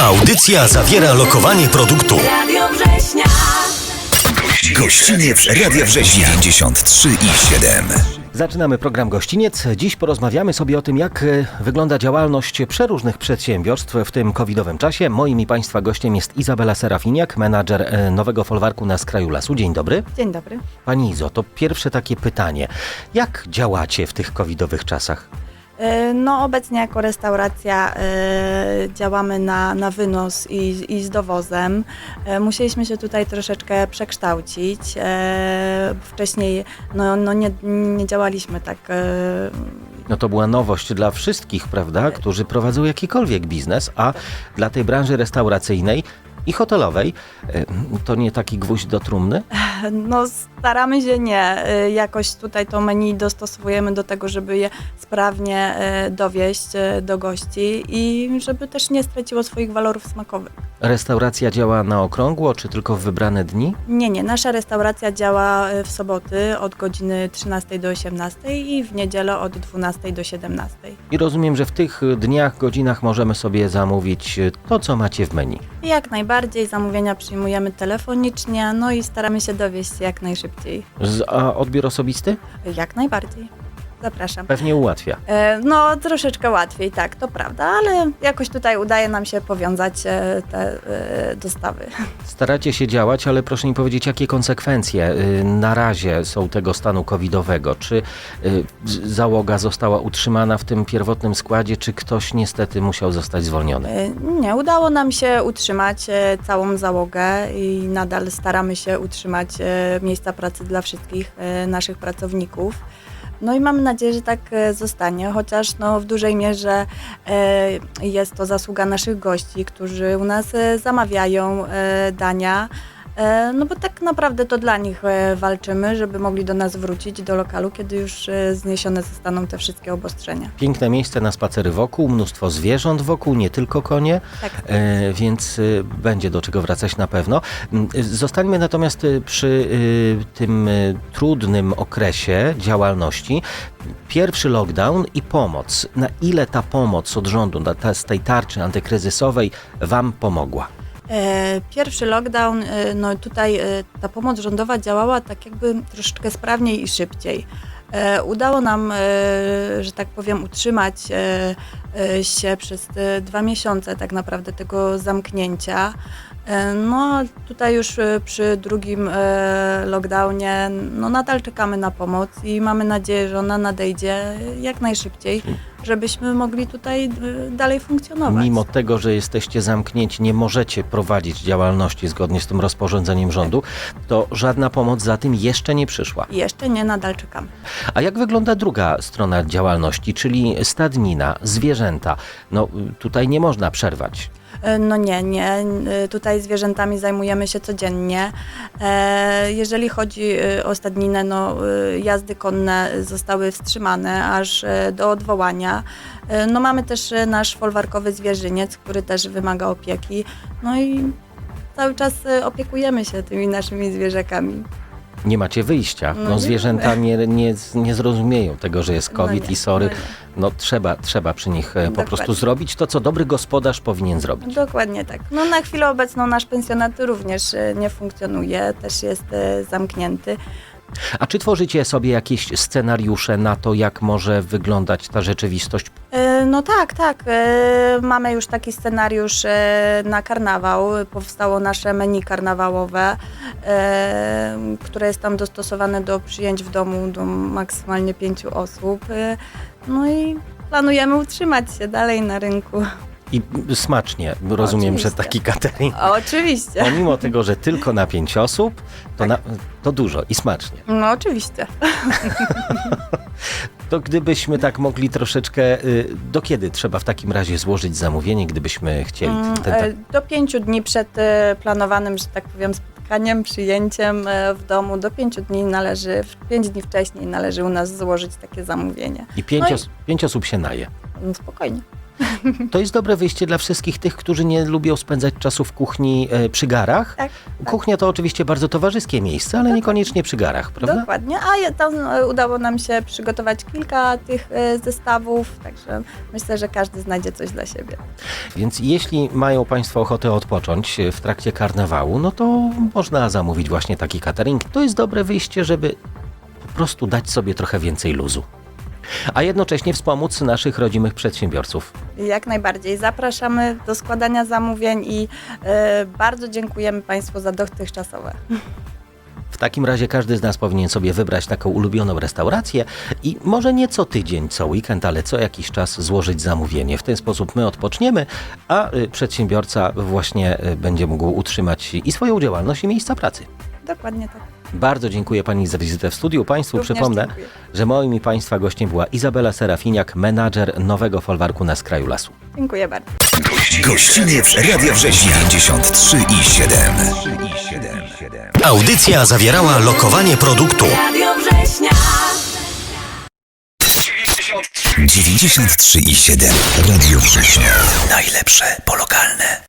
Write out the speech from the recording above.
Audycja zawiera lokowanie produktu. Radio Września. Gościniec Radia Września 93 i 7. Zaczynamy program Gościniec. Dziś porozmawiamy sobie o tym, jak e, wygląda działalność przeróżnych przedsiębiorstw w tym covidowym czasie. Moim i Państwa gościem jest Izabela Serafiniak, menadżer e, nowego folwarku na skraju lasu. Dzień dobry. Dzień dobry. Pani Izo, to pierwsze takie pytanie. Jak działacie w tych covidowych czasach? E, No obecnie jako restauracja e, działamy na, na wynos i, i z dowozem. E, musieliśmy się tutaj troszeczkę przekształcić. Wcześniej no, no nie, nie działaliśmy tak No to była nowość dla wszystkich, prawda, którzy prowadzą jakikolwiek biznes, a dla tej branży restauracyjnej i hotelowej e, to nie taki gwóźdź do trumny? No staramy się nie. Y, Jakoś tutaj to menu dostosowujemy do tego, żeby je sprawnie y, dowieść do gości i żeby też nie straciło swoich walorów smakowych. Restauracja działa na okrągło, czy tylko w wybrane dni? Nie, nie. Nasza restauracja działa w soboty od godziny 13 do 18 i w niedzielę od 12 do 17. I rozumiem, że w tych dniach, godzinach możemy sobie zamówić e, to, co macie w menu. Jak najbardziej zamówienia przyjmujemy telefonicznie, no i staramy się dowieść jak najszybciej. Z, a odbiór osobisty? Jak najbardziej. Zapraszam. Pewnie ułatwia. E, No, troszeczkę łatwiej, tak, to prawda, ale jakoś tutaj udaje nam się powiązać e, te e, dostawy. Staracie się działać, ale proszę mi powiedzieć, jakie konsekwencje y, na razie są tego stanu covidowego? Czy y, z- załoga została utrzymana w tym pierwotnym składzie, czy ktoś niestety musiał zostać zwolniony? E, Nie, udało nam się utrzymać e, całą załogę i nadal staramy się utrzymać e, miejsca pracy dla wszystkich e, naszych pracowników. No i mamy nadzieję, że tak e, zostanie, chociaż no, w dużej mierze e, jest to zasługa naszych gości, którzy u nas e, zamawiają dania. E, No bo tak naprawdę to dla nich e, walczymy, żeby mogli do nas wrócić do lokalu, kiedy już e, zniesione zostaną te wszystkie obostrzenia. Piękne miejsce na spacery wokół, mnóstwo zwierząt wokół, nie tylko konie, Tak. e, więc będzie do czego wracać na pewno. Mm, Zostańmy natomiast przy tym trudnym okresie działalności. Pierwszy lockdown i pomoc. Na ile ta pomoc od rządu, ta, z tej tarczy antykryzysowej Wam pomogła? E, Pierwszy lockdown, e, no tutaj e, ta pomoc rządowa działała tak jakby troszeczkę sprawniej i szybciej. Udało nam, że tak powiem, utrzymać się przez dwa miesiące tak naprawdę tego zamknięcia. E, No tutaj już e, przy drugim e, lockdownie no nadal czekamy na pomoc i mamy nadzieję, że ona nadejdzie jak najszybciej, żebyśmy mogli tutaj dalej funkcjonować. Mimo tego, że jesteście zamknięci, nie możecie prowadzić działalności zgodnie z tym rozporządzeniem rządu, to żadna pomoc za tym jeszcze nie przyszła. Jeszcze nie, nadal czekamy. A jak wygląda druga strona działalności, czyli stadnina, zwierzęta? No tutaj nie można przerwać. E, No nie, nie. E, Tutaj zwierzętami zajmujemy się codziennie. E, Jeżeli chodzi o stadninę, no jazdy konne zostały wstrzymane aż do odwołania. No mamy też nasz folwarkowy zwierzyniec, który też wymaga opieki. No i cały czas opiekujemy się tymi naszymi zwierzakami. Nie macie wyjścia. No No, zwierzęta nie, nie, nie zrozumieją tego, że jest No COVID i sorry. no. No trzeba, trzeba przy nich e, po Dokładnie. prostu zrobić to, co dobry gospodarz powinien zrobić. Dokładnie tak. No na chwilę obecną nasz pensjonat również e, nie funkcjonuje, też jest e, zamknięty. A czy tworzycie sobie jakieś scenariusze na to, jak może wyglądać ta rzeczywistość? E, No tak, tak. E, Mamy już taki scenariusz e, na karnawał. Powstało nasze menu karnawałowe, e, które jest tam dostosowane do przyjęć w domu do maksymalnie pięciu osób. No i planujemy utrzymać się dalej na rynku. I smacznie, rozumiem, że Oczywiście. taki catering. Oczywiście. Pomimo tego, że tylko na pięć osób, to, na, to dużo i smacznie. No oczywiście. To gdybyśmy tak mogli troszeczkę, y, do kiedy trzeba w takim razie złożyć zamówienie, gdybyśmy chcieli? Mm, Ten, e, tak, Do pięciu dni przed e, planowanym, że tak powiem, spotkaniem, przyjęciem w domu, do pięciu dni należy, pięć dni wcześniej należy u nas złożyć takie zamówienie. I pięć, no i- os, pięć osób się naje. No spokojnie. To jest dobre wyjście dla wszystkich tych, którzy nie lubią spędzać czasu w kuchni e, przy garach. Tak, tak. Kuchnia to oczywiście bardzo towarzyskie miejsce, ale niekoniecznie przy garach, prawda? Dokładnie, a je- tam e, udało nam się przygotować kilka tych e, zestawów, także myślę, że każdy znajdzie coś dla siebie. Więc jeśli mają Państwo ochotę odpocząć w trakcie karnawału, no to można zamówić właśnie taki catering. To jest dobre wyjście, żeby po prostu dać sobie trochę więcej luzu. A jednocześnie wspomóc naszych rodzimych przedsiębiorców. Jak najbardziej zapraszamy do składania zamówień i e, bardzo dziękujemy Państwu za dotychczasowe. W takim razie każdy z nas powinien sobie wybrać taką ulubioną restaurację i może nie co tydzień, co weekend, ale co jakiś czas złożyć zamówienie. W ten sposób my odpoczniemy, a y, przedsiębiorca właśnie y, będzie mógł utrzymać i swoją działalność, i miejsca pracy. Dokładnie tak. Bardzo dziękuję Pani za wizytę w studiu. Państwu Również przypomnę, dziękuję. Że moim i Państwa gościem była Izabela Serafiniak, menadżer nowego folwarku na skraju lasu. Dziękuję bardzo. Gościniec Radia Września 93 i 7. Audycja zawierała lokowanie produktu. Radio Września. 93 i 7. Radio Września. Najlepsze po lokalne.